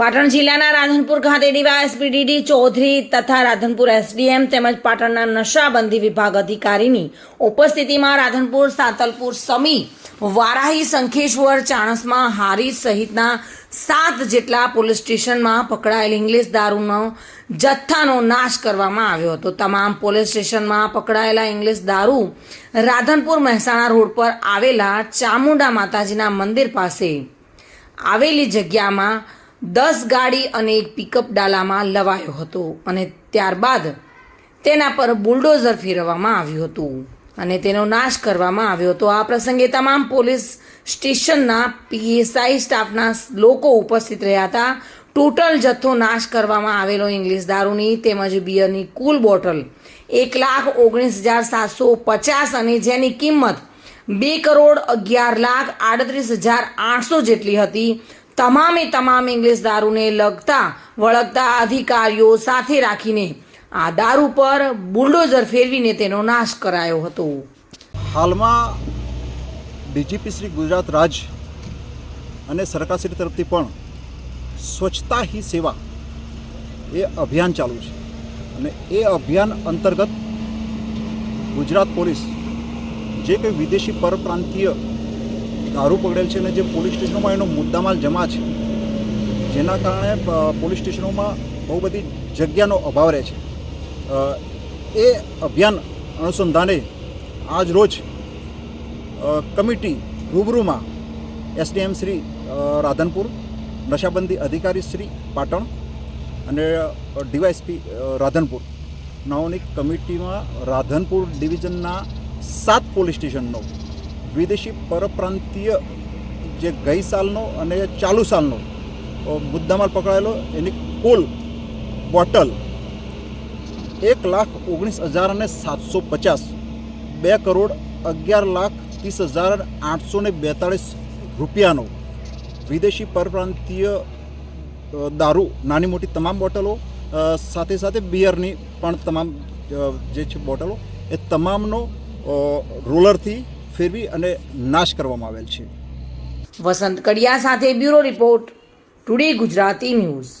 પાટણ જિલ્લાના રાધનપુર ખાતે ડીવાયએસપીડીડી ચૌધરી તથા રાધનપુર એસડીએમ તેમજ પાટણના નશાબંધી વિભાગ અધિકારીની ઉપસ્થિતિમાં રાધનપુર સાતલપુર સમી વારાહી શંખેશ્વર ચાણસમાં હારી સહિતના સાત જેટલા પોલીસ સ્ટેશનમાં પકડાયેલ ઇંગ્લિશ દારૂનો જથ્થાનો નાશ કરવામાં આવ્યો હતો. તમામ પોલીસ સ્ટેશનમાં પકડાયેલા ઇંગ્લિશ દારૂ રાધનપુર મહેસાણા રોડ પર આવેલા ચામુંડા માતાજીના મંદિર પાસે આવેલી જગ્યામાં દસ ગાડી અને એક પિકઅપ ડાલામાં લવાયો હતો અને ત્યારબાદ તેના પર બુલડોઝર ફેરવવામાં આવ્યું હતું અને તેનો નાશ કરવામાં આવ્યો હતો. આ પ્રસંગે તમામ પોલીસ સ્ટેશનના પીએસઆઈ સ્ટાફના લોકો ઉપસ્થિત રહ્યા હતા. ટોટલ જથ્થો નાશ કરવામાં આવેલો ઇંગ્લિશ દારૂની તેમજ બિયરની કુલ બોટલ એક લાખ ઓગણીસ હજાર સાતસો પચાસ અને જેની કિંમત બે કરોડ અગિયાર લાખ આડત્રીસ હજાર આઠસો જેટલી હતી. તમામે તમામ ઇંગ્લિશ દારૂને લગતા વળગતા અધિકારીઓ સાથે રાખીને આ દારૂ પર બુલડોઝર ફેરવીને તેનો નાશ કરાયો હતો. હાલમાં ડીજીપી શ્રી ગુજરાત રાજ અને સરકારશ્રી તરફથી પણ સ્વચ્છતા હી સેવા એ અભિયાન ચાલુ છે. અને એ અભિયાન અંતર્ગત ગુજરાત પોલીસ જે કંઈ વિદેશી પરપ્રાંતીય દારૂ પકડેલ છે અને જે પોલીસ સ્ટેશનોમાં એનો મુદ્દામાલ જમા છે, જેના કારણે પોલીસ સ્ટેશનોમાં બહુ બધી જગ્યાનો અભાવ રહે છે. એ અભિયાન અનુસંધાને આજ રોજ કમિટી રૂબરૂમાં એસડીએમ શ્રી રાધનપુર, નશાબંધી અધિકારી શ્રી પાટણ અને ડીવાયસપી રાધનપુર નાઓની કમિટીમાં રાધનપુર ડિવિઝનના સાત પોલીસ સ્ટેશનનો વિદેશી પરપ્રાંતીય જે ગઈ સાલનો અને ચાલુ સાલનો મુદ્દામાલ પકડાયેલો, એની કુલ બોટલ એક લાખ ઓગણીસ હજાર અને સાતસો પચાસ, બે કરોડ અગિયાર લાખ ત્રીસ હજાર આઠસો ને બેતાળીસ રૂપિયાનો. વિદેશી પરપ્રાંતીય દારૂ, નાની મોટી તમામ બોટલો સાથે સાથે બિયરની પણ તમામ જે છે બોટલો, એ તમામનો રોલરથી ફેરવી અને નાશ કરવામાં આવેલ છે. વસંત કડિયા સાથે bureau report today Gujarati news.